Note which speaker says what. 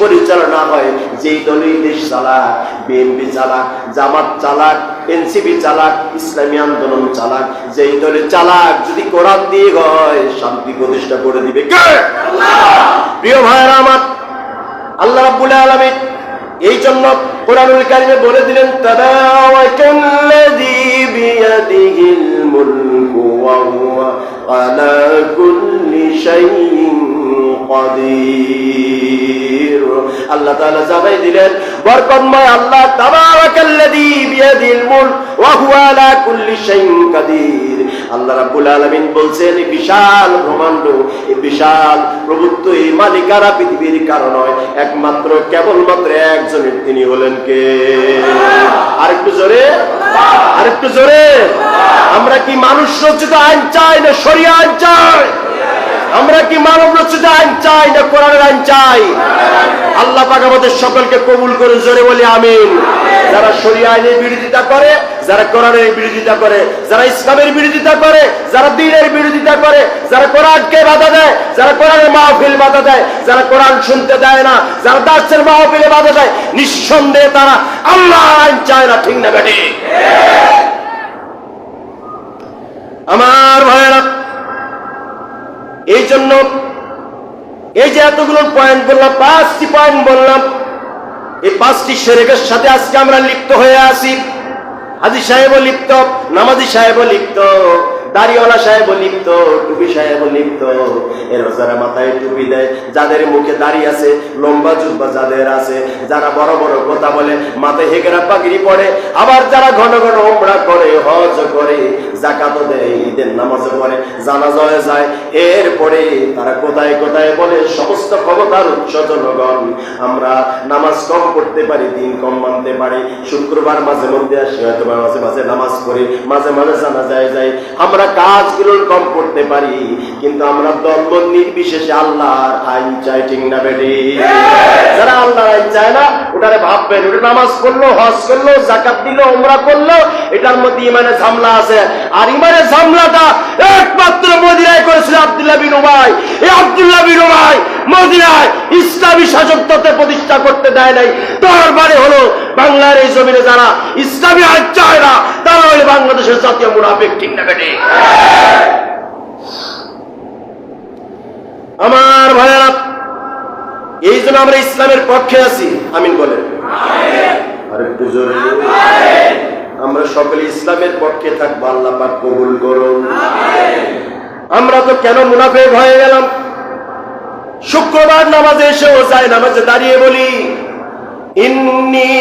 Speaker 1: পরিচালনা হয়, যেই দলই দেশ চালাক, বিএনপি চালাক, জামাত চালাক, এনসিপি চালাক, ইসলামী আন্দোলন চালাক, যেই দলে চালাক, যদি কোরআন দিয়ে হয়, শান্তি প্রতিষ্ঠা করে দিবে প্রিয় ভাইয়েরা আমার, আল্লাহ রাব্বুল আলামিন এই জন্য কোরআনুল কারিমে বলে দিলেন আলা কুল্লি শাইইন কাদির। আল্লাহ তাআলা জানাই দিলেন, বরকতময় আল্লাহ তাবারাকাল্লাযী বিয়াদিহিল মুলক ওয়া হুয়া আলা কুল্লি শাইইন কাদির। আল্লাহ রাব্বুল আলামিন বলছেন বিশাল ব্রহ্মাণ্ড, এই বিশাল প্রভুত্ব এই মালিকারা পৃথিবীর কারণ হয় একমাত্র কেবলমাত্র একজনের তিনি হলেন কে? আরেকটু জোরে আরেকটু জোরে। আমরা কি মানুষ রচিত আইন চাই না সরিয়া আইন চাই? আমরা কি আইন চাই না কোরআনের আইন চাই। আল্লাহ পাক আমাদের সকলকে কবুল করে জোরে বলি আমিন। যারা শরিয়া আইনের বিরোধিতা করে, যারা কোরআনের বিরোধিতা করে, যারা ইসলামের বিরোধিতা করে, যারা দিনের বিরোধিতা করে, যারা কোরআনকে বাধা দেয়, যারা কোরআনের মাহফিল বাধা দেয়, যারা কোরআন শুনতে দেয় না, যারা দাসের মাহফিলে বাধা দেয়, নিঃসন্দেহে তারা আল্লাহ আইন চায় না, ঠিক না বেটি আমার ভাইয়েরা এই জন্য এই যে এতগুলো পয়েন্ট বললাম, পাঁচটি পয়েন্ট বললাম, এই পাঁচটি সেরেকের সাথে আজকে আমরা লিপ্ত হয়ে আছি। হাজি সাহেবও লিপ্ত, নামাজি লিপ্ত, দাড়িওয়ালা সাহেবও লিপ্ত, টুপি সাহেবও লিপ্ত। এর যারা মাথায় টুপি দেয়, যাদের মুখে দাড়ি আছে, লম্বা জুব্বা যাদের আছে, যারা বড় বড় কথা বলে, মাথায় হেগেরা পাগড়ি পড়ে আবার যারা ঘন ঘন ওমরা করে, হজ করে জাকাত দেয়, ঈদের নামাজও পড়ে জানাজায় যায়। এরপরে তারা কোথায় কোথায় বলে, সমস্ত ক্ষমতার উৎস জনগণ। আমরা নামাজ কম করতে পারি, দিন কম মানতে পারি। শুক্রবার মাঝে মধ্যে আসি হয়তো মাঝে মাঝে নামাজ পড়ি, মাঝে মাঝে জানা যায়। যাই আমরা কাজগুলো কম করতে পারি, কিন্তু আমরা দ্বন্দ্ব নির্বিশেষে আল্লাহর আইন চাই, ঠিক না বেটি? যারা আল্লাহর আইন চায় না, ওটারে ভাববেন, ওটা নামাজ পড়ল, হজ করল, জাকাত দিল ওমরা করল, এটার মধ্যে ইমানে ঝামলা আছে। আর ইমানের ঝামলাটা একমাত্র মদিনায় করেছিল আব্দুল্লাহ বিন উবাই এই আব্দুল্লাহ বিন উবাই মদিনায় ইসলামী শাসকতন্ত্র প্রতিষ্ঠা করতে দেয় নাই। তার মানে হলো বাংলার এই জমিনে যারা ইসলামী আইন চায় না তারা হলো বাংলাদেশের জাতীয় মুনাফিক ঠিক না বেটে আমার ভাইয়েরা এই জন্য আমরা ইসলামের পক্ষে আছি। আমিন বলেন। আর একটু জোরে। আমরা সকলে ইসলামের পক্ষে থাকব, আল্লাহ পাক কবুল করুন। আমরা তো কেন মুনাফেক হয়ে গেলাম? শুক্রবার নামাজে এসেও যায় নামাজে দাঁড়িয়ে বলি, ইন্নি